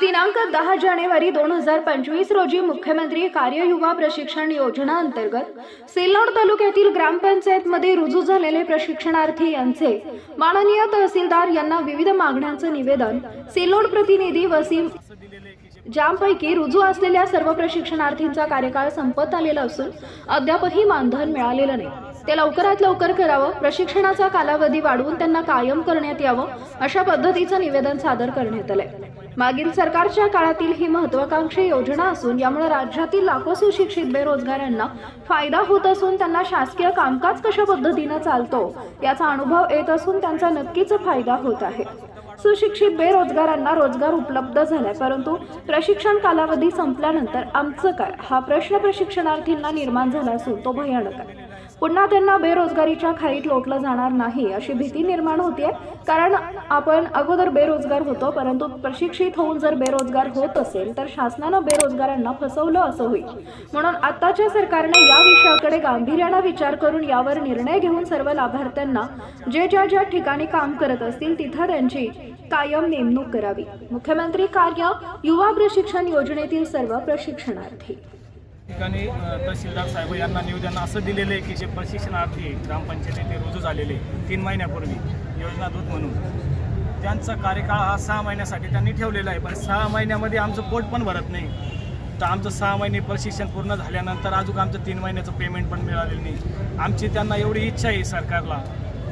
दिनांक दहा जानेवारी दोन हजार पंचवीस रोजी मुख्यमंत्री कार्य युवा प्रशिक्षण योजना अंतर्गत सिल्लोड तालुक्यातील ग्रामपंचायतमध्ये रुजू झालेले प्रशिक्षणार्थी यांचे माननीय तहसीलदार यांना विविध मागण्यांचं निवेदन सिल्लोड प्रतिनिधी वसीम ज्यापैकी रुजू असलेल्या सर्व प्रशिक्षणार्थींचा कार्यकाळ संपत आलेला असून अद्यापही मानधन मिळालेलं नाही. ते लवकरात लवकर करावं प्रशिक्षणाचा कालावधी वाढवून त्यांना कायम करण्यात यावं अशा पद्धतीचं निवेदन सादर करण्यात आलंय. मागील सरकारच्या काळातील ही महत्वाकांक्षी योजना असून यामुळे राज्यातील लाखो सुशिक्षित बेरोजगारांना फायदा होत असून त्यांना शासकीय कामकाज कशा पद्धतीनं चालतो याचा अनुभव येत असून त्यांचा नक्कीच फायदा होत आहे. सुशिक्षित बेरोजगारांना रोजगार उपलब्ध झालाय परंतु प्रशिक्षण कालावधी संपल्यानंतर आमचं काय? हा प्रश्न प्रशिक्षणार्थींना निर्माण झाला असून तो भयानक आहे. पुन्हा त्यांना बेरोजगारीच्या खाईत लोटलं जाणार नाही अशी भीती निर्माण होतीये. कारण आपण अगोदर बेरोजगार होतो परंतु प्रशिक्षित होऊन जर बेरोजगार होत असेल तर शासनानं बेरोजगारांना फसवलं असं होईल. म्हणून आत्ताच्या सरकारने या विषयाकडे गांभीर्यानं विचार करून यावर निर्णय घेऊन सर्व लाभार्थ्यांना जे ज्या ज्या ठिकाणी काम करत असतील तिथं त्यांची कायम नेमणूक करावी. मुख्यमंत्री कार्य युवा प्रशिक्षण योजनेतील सर्व प्रशिक्षणार्थी. ठिकाणी तहसीलदार साहेब यांना निवेदन असं दिलेलं आहे की जे प्रशिक्षणार्थी ग्रामपंचायतीचे रुजू झालेले तीन महिन्यापूर्वी योजनादूत म्हणून. त्यांचा कार्यकाळ हा सहा महिन्यासाठी त्यांनी ठेवलेला आहे पण सहा महिन्यामध्ये आमचं पोट पण भरत नाही. तर आमचं सहा महिने प्रशिक्षण पूर्ण झाल्यानंतर अजून आमचं तीन महिन्याचं पेमेंट पण मिळालेलं नाही. आमची त्यांना एवढी इच्छा आहे सरकारला.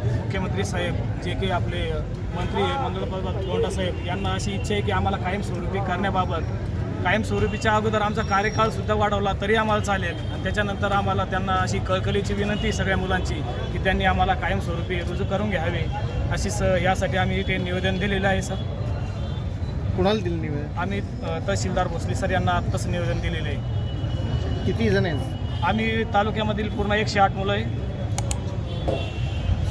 मुख्यमंत्री साहेब जे काही आपले मंत्री मंगलप्रभात गोंडा साहेब यांना अशी इच्छा आहे की आम्हाला कायमस्वरूपी करण्याबाबत कायमस्वरूपीच्या अगोदर आमचा कार्यकाळ सुद्धा वाढवला तरी आम्हाला चालेल. आणि त्याच्यानंतर आम्हाला त्यांना अशी कळकळीची विनंती सगळ्या मुलांची की त्यांनी आम्हाला कायमस्वरूपी रुजू करून घ्यावे. अशी स यासाठी आम्ही ते निवेदन दिलेलं आहे सर. कुणाला दिलं निवेदन? आम्ही अ, तहसीलदार भोसले सर यांना आत्ताच निवेदन दिलेलं आहे. किती जण आहेत? आम्ही तालुक्यामधील पूर्ण एकशे आठ मुलं आहे.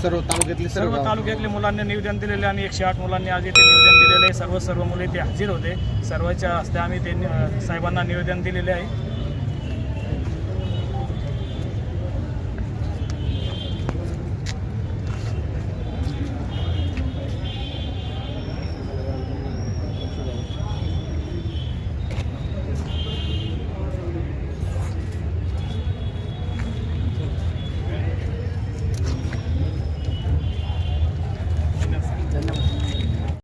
सर्व तालुक्यातले सर्व? तालुक्यातले मुलांनी निवेदन दिलेले आणि एकशे आठ मुलांनी आज इथे निवेदन दिलेले आहे. सर्व सर्व मुले ते हजर होते. सर्वांच्या हस्ते आम्ही ते साहेबांना निवेदन दिलेले आहे.